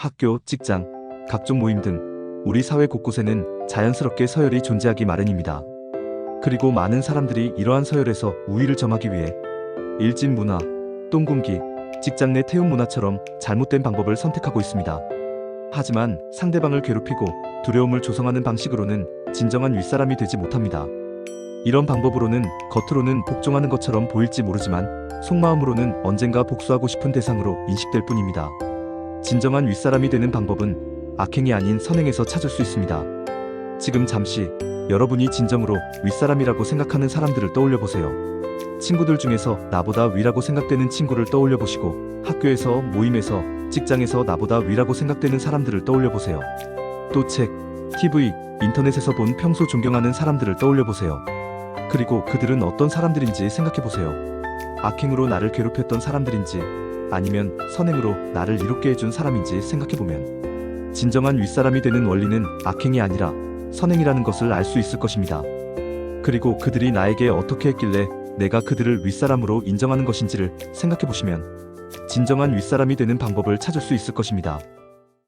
학교, 직장, 각종 모임 등 우리 사회 곳곳에는 자연스럽게 서열이 존재하기 마련입니다. 그리고 많은 사람들이 이러한 서열에서 우위를 점하기 위해 일진 문화, 똥군기, 직장 내 태움 문화처럼 잘못된 방법을 선택하고 있습니다. 하지만 상대방을 괴롭히고 두려움을 조성하는 방식으로는 진정한 윗사람이 되지 못합니다. 이런 방법으로는 겉으로는 복종하는 것처럼 보일지 모르지만 속마음으로는 언젠가 복수하고 싶은 대상으로 인식될 뿐입니다. 진정한 윗사람이 되는 방법은 악행이 아닌 선행에서 찾을 수 있습니다. 지금 잠시 여러분이 진정으로 윗사람이라고 생각하는 사람들을 떠올려 보세요. 친구들 중에서 나보다 위라고 생각되는 친구를 떠올려 보시고 학교에서 모임에서 직장에서 나보다 위라고 생각되는 사람들을 떠올려 보세요. 또 책, TV, 인터넷에서 본 평소 존경하는 사람들을 떠올려 보세요. 그리고 그들은 어떤 사람들인지 생각해 보세요. 악행으로 나를 괴롭혔던 사람들인지 아니면 선행으로 나를 이롭게 해준 사람인지 생각해 보면 진정한 윗사람이 되는 원리는 악행이 아니라 선행이라는 것을 알 수 있을 것입니다. 그리고 그들이 나에게 어떻게 했길래 내가 그들을 윗사람으로 인정하는 것인지를 생각해 보시면 진정한 윗사람이 되는 방법을 찾을 수 있을 것입니다.